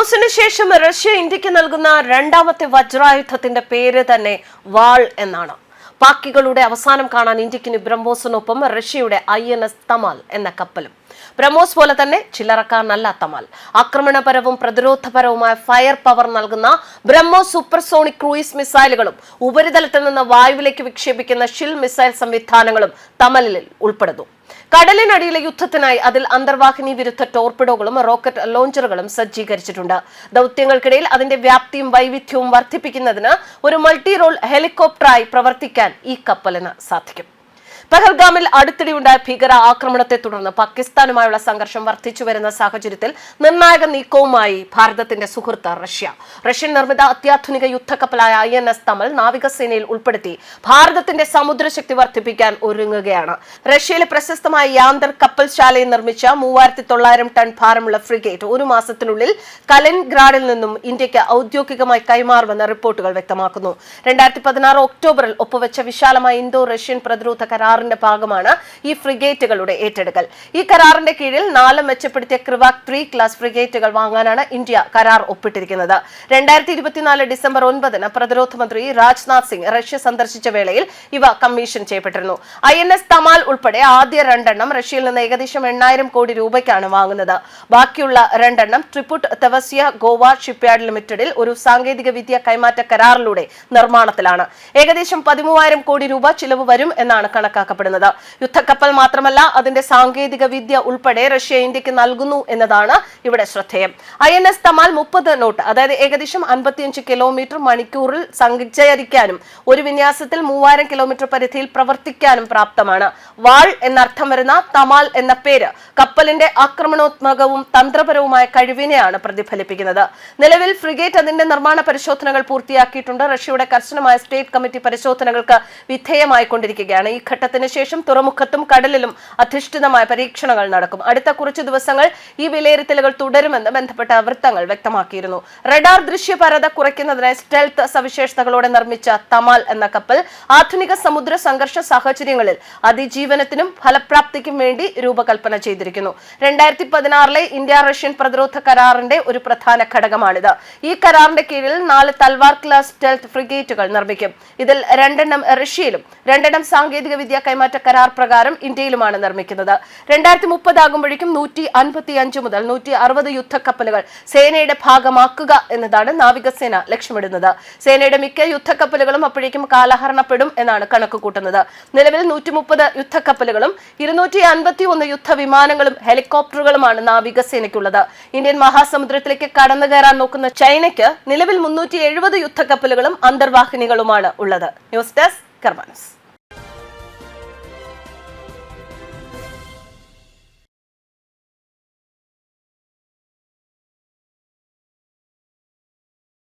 ബ്രഹ്മോസിന് ശേഷം റഷ്യ ഇന്ത്യയ്ക്ക് നൽകുന്ന രണ്ടാമത്തെ വജ്രായുധത്തിന്റെ പേര് തന്നെ വാൾ എന്നാണ്. പാക്കികളുടെ അവസാനം കാണാൻ ഇന്ത്യക്കിന് ബ്രഹ്മോസിനൊപ്പം റഷ്യയുടെ ഐ എൻ എസ് തമാൽ എന്ന കപ്പലും. ബ്രഹ്മോസ് പോലെ തന്നെ ചില്ലറക്കാരനല്ല തമാൽ ആക്രമണപരവും പ്രതിരോധപരവുമായ ഫയർ പവർ നൽകുന്ന ബ്രഹ്മോസ് സൂപ്പർസോണിക് ക്രൂയിസ് മിസൈലുകളും ഉപരിതലത്തിൽ നിന്ന് വായുവിലേക്ക് വിക്ഷേപിക്കുന്ന ഷിൽ മിസൈൽ സംവിധാനങ്ങളും തമലിൽ ഉൾപ്പെടുന്നു. കടലിനടിയിലെ യുദ്ധത്തിനായി അതിൽ അന്തർവാഹിനി വിരുദ്ധ ടോർപിഡോകളും റോക്കറ്റ് ലോഞ്ചറുകളും സജ്ജീകരിച്ചിട്ടുണ്ട്. ദൗത്യങ്ങൾക്കിടയിൽ അതിന്റെ വ്യാപ്തിയും വൈവിധ്യവും വർദ്ധിപ്പിക്കുന്നതിന് ഒരു മൾട്ടി റോൾ ഹെലികോപ്റ്ററായി പ്രവർത്തിക്കാൻ ഈ കപ്പലിന് സാധിക്കും. പഹൽഗാമിൽ അടുത്തിടെയുണ്ടായ ഭീകര ആക്രമണത്തെ തുടർന്ന് പാകിസ്ഥാനുമായുള്ള സംഘർഷം വർദ്ധിച്ചു വരുന്ന സാഹചര്യത്തിൽ നിർണായക നീക്കവുമായി ഭാരതത്തിന്റെ സുഹൃത്ത് റഷ്യ. റഷ്യൻ നിർമ്മിത അത്യാധുനിക യുദ്ധക്കപ്പലായ ഐ എൻ എസ് തമൽ നാവികസേനയിൽ ഉൾപ്പെടുത്തി ഭാരതത്തിന്റെ സമുദ്രശക്തി വർദ്ധിപ്പിക്കാൻ ഒരുങ്ങുകയാണ്. റഷ്യയിലെ പ്രശസ്തമായ യാന്തർ കപ്പൽശാലയിൽ നിർമ്മിച്ച മൂവായിരത്തി തൊള്ളായിരം ടൺ ഭാരമുള്ള ഫ്രിഗേറ്റ് ഒരു മാസത്തിനുള്ളിൽ കലൻഗ്രാഡിൽ നിന്നും ഇന്ത്യയ്ക്ക് ഔദ്യോഗികമായി കൈമാറുമെന്ന് റിപ്പോർട്ടുകൾ വ്യക്തമാക്കുന്നു. രണ്ടായിരത്തി പതിനാറ് ഒക്ടോബറിൽ ഒപ്പുവെച്ച വിശാലമായ ഇന്തോ റഷ്യൻ പ്രതിരോധ കരാറിന്റെ ഭാഗമാണ് ഈ ഫ്രിഗേറ്റുകളുടെ ഏറ്റെടുക്കൽ. ഈ കരാറിന്റെ കീഴിൽ നാല് മെച്ചപ്പെടുത്തിയ ക്രിവാക് ത്രീ ക്ലാസ് ഫ്രിഗേറ്റുകൾ വാങ്ങാനാണ് ഇന്ത്യ കരാർ ഒപ്പിട്ടിരിക്കുന്നത്. രണ്ടായിരത്തി ഇരുപത്തിനാല് ഡിസംബർ ഒൻപതിന് പ്രതിരോധ മന്ത്രി രാജ്നാഥ് സിംഗ് റഷ്യ സന്ദർശിച്ച വേളയിൽ ഇവ കമ്മീഷൻ ചെയ്യപ്പെട്ടിരുന്നു. ഐ എൻ എസ് തമാൽ ഉൾപ്പെടെ ആദ്യ രണ്ടെണ്ണം റഷ്യയിൽ നിന്ന് ഏകദേശം എണ്ണായിരം കോടി രൂപയ്ക്കാണ് വാങ്ങുന്നത്. ബാക്കിയുള്ള രണ്ടെണ്ണം ട്രിപ്പുട്ട് തെവസ്യ ഗോവ ഷിപ്പ്യാർഡ് ലിമിറ്റഡിൽ ഒരു സാങ്കേതിക വിദ്യ കൈമാറ്റ കരാറിലൂടെ നിർമ്മാണത്തിലാണ്. ഏകദേശം പതിമൂവായിരം കോടി രൂപ ചിലവ് വരും എന്നാണ് കണക്കാക്കപ്പെടുന്നത് യുദ്ധക്കപ്പൽ മാത്രമല്ല അതിന്റെ സാങ്കേതിക വിദ്യ ഉൾപ്പെടെ റഷ്യ ഇന്ത്യയ്ക്ക് നൽകുന്നു എന്നതാണ് ഇവിടെ ശ്രദ്ധേയം. ഐ എൻ എസ് തമാൽ മുപ്പത് നോട്ട് അതായത് ഏകദേശം അൻപത്തിയഞ്ച് കിലോമീറ്റർ മണിക്കൂറിൽ സഞ്ചരിക്കാനും ഒരു വിന്യാസത്തിൽ മൂവായിരം കിലോമീറ്റർ പരിധിയിൽ പ്രവർത്തിക്കാനും പ്രാപ്തമാണ്. വാൾ എന്നർത്ഥം വരുന്ന തമാൽ എന്ന പേര് കപ്പലിന്റെ ആക്രമണോത്മകവും തന്ത്രപരവുമായ കഴിവിനെയാണ് പ്രതിഫലിപ്പിക്കുന്നത്. നിലവിൽ ഫ്രിഗേറ്റ് അതിന്റെ നിർമ്മാണ പരിശോധനകൾ പൂർത്തിയാക്കിയിട്ടുണ്ട്. റഷ്യയുടെ കർശനമായ സ്റ്റേറ്റ് കമ്മിറ്റി പരിശോധനകൾക്ക് വിധേയമായിക്കൊണ്ടിരിക്കുകയാണ്. ഈ ഘട്ടത്തിന് ശേഷം തുറമുഖത്തും കടലിലും അധിഷ്ഠിതമായ പരീക്ഷണങ്ങൾ നടക്കും. അടുത്ത കുറച്ചു ദിവസങ്ങൾ ഈ വിലയിരുത്തലുകൾ തുടരുമെന്ന് ബന്ധപ്പെട്ട വൃത്തങ്ങൾ വ്യക്തമാക്കിയിരുന്നു. റഡാർ ദൃശ്യപരത കുറയ്ക്കുന്നതിനായി സ്റ്റെൽത്ത് സവിശേഷതകളോടെ നിർമ്മിച്ച തമാൽ എന്ന കപ്പൽ ആധുനിക സമുദ്ര സംഘർഷ സാഹചര്യങ്ങളിൽ അതിജീവനത്തിനും ഫലപ്രാപ്തിക്കും വേണ്ടി രൂപകൽപ്പന ചെയ്തിരിക്കുന്നു. രണ്ടായിരത്തി പതിനാറിലെ ഇന്ത്യ റഷ്യൻ പ്രതിരോധ കരാറിന്റെ ഒരു പ്രധാന ഘടകമാണിത്. ഈ കരാറിന്റെ കീഴിൽ നാല് തൽവാർ ക്ലാസ് സ്റ്റെൽത്ത് ഫ്രിഗേറ്റുകൾ നിർമ്മിക്കും. ഇതിൽ രണ്ടെണ്ണം റഷ്യയിലും രണ്ടെണ്ണം സാങ്കേതിക വിദ്യ കൈമാറ്റ കരാർ പ്രകാരം ഇന്ത്യയിലുമാണ് നിർമ്മിക്കുന്നത്. രണ്ടായിരത്തി മുപ്പതാകുമ്പോഴേക്കും നൂറ്റി അൻപത്തി അഞ്ച് മുതൽ നൂറ്റി അറുപത് യുദ്ധക്കപ്പലുകൾ സേനയുടെ ഭാഗമാക്കുക എന്നതാണ് നാവികസേന ലക്ഷ്യമിടുന്നത്. സേനയുടെ മിക്ക യുദ്ധക്കപ്പലുകളും അപ്പോഴേക്കും കാലഹരണപ്പെടും എന്നാണ് കണക്ക് കൂട്ടുന്നത്. നിലവിൽ നൂറ്റി മുപ്പത് യുദ്ധക്കപ്പലുകളും ഇരുന്നൂറ്റി അൻപത്തി ഒന്ന് യുദ്ധവിമാനങ്ങളും ഹെലികോപ്റ്ററുകളുമാണ് നാവികസേനയ്ക്കുള്ളത്. ഇന്ത്യൻ മഹാസമുദ്രത്തിലേക്ക് കടന്നു കയറാൻ നോക്കുന്ന ചൈനയ്ക്ക് നിലവിൽ മുന്നൂറ്റി എഴുപത് യുദ്ധക്കപ്പലുകളും അന്തർവാഹിനികളുമാണ് ഉള്ളത്. News desk കർമാനസ്